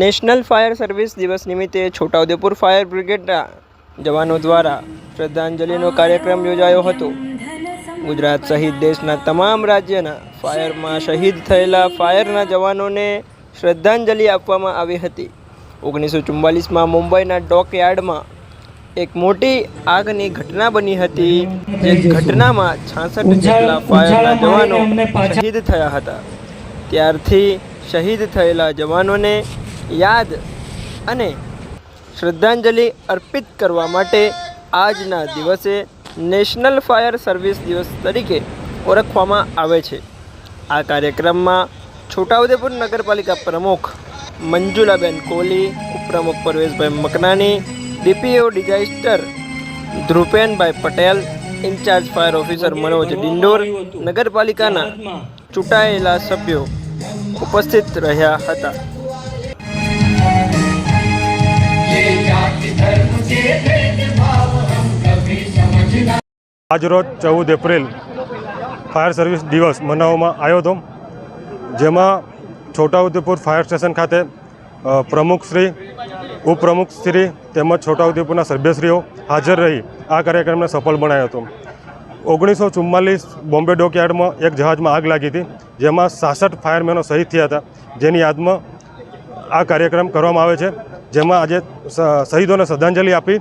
National fire service દિવસ નિમિત્તે Chhota Udepur fire બ્રિગેડના જવાનો દ્વારા શ્રદ્ધાંજલિનો કાર્યક્રમ યોજાયો હતો. ગુજરાત સહિત દેશના તમામ રાજ્યના ફાયરમાં શહીદ થયેલા ફાયરના જવાનોને શ્રદ્ધાંજલિ આપવામાં આવી હતી. ઓગણીસો ચુમ્માલીસમાં મુંબઈના ડોકયાર્ડમાં એક મોટી આગની ઘટના બની હતી. જે ઘટનામાં છાસઠ જેટલા ફાયરના જવાનો શહીદ થયા હતા. ત્યારથી શહીદ થયેલા જવાનોને યાદ અને શ્રદ્ધાંજલિ અર્પિત કરવા માટે આજના દિવસે નેશનલ ફાયર સર્વિસ દિવસ તરીકે ઓળખવામાં આવે છે. આ કાર્યક્રમમાં છોટાઉદેપુર નગરપાલિકા પ્રમુખ મંજુલાબેન કોહલી, ઉપપ્રમુખ Parveshbhai Makanani DPO disaster, Dhrupenbhai Patel, incharge fire officer Manoj Dindor, નગરપાલિકાના ચૂંટાયેલા સભ્યો ઉપસ્થિત રહ્યા હતા. આજરોજ ચૌદ એપ્રિલ ફાયર સર્વિસ દિવસ મનાવવામાં આવ્યો હતો. જેમાં છોટાઉદેપુર ફાયર સ્ટેશન ખાતે પ્રમુખશ્રી ઉપપ્રમુખશ્રી તેમજ છોટાઉદેપુરના સભ્યશ્રીઓ હાજર રહી આ કાર્યક્રમને સફળ બનાવ્યો હતો. ઓગણીસો ચુમ્માલીસ બોમ્બે ડોકયાર્ડમાં એક જહાજમાં આગ લાગી હતી, જેમાં સાસઠ ફાયરમેનો શહીદ થયા હતા. જેની યાદમાં આ કાર્યક્રમ કરવામાં આવે છે. જેમાં આજે શહીદોને શ્રદ્ધાંજલિ આપી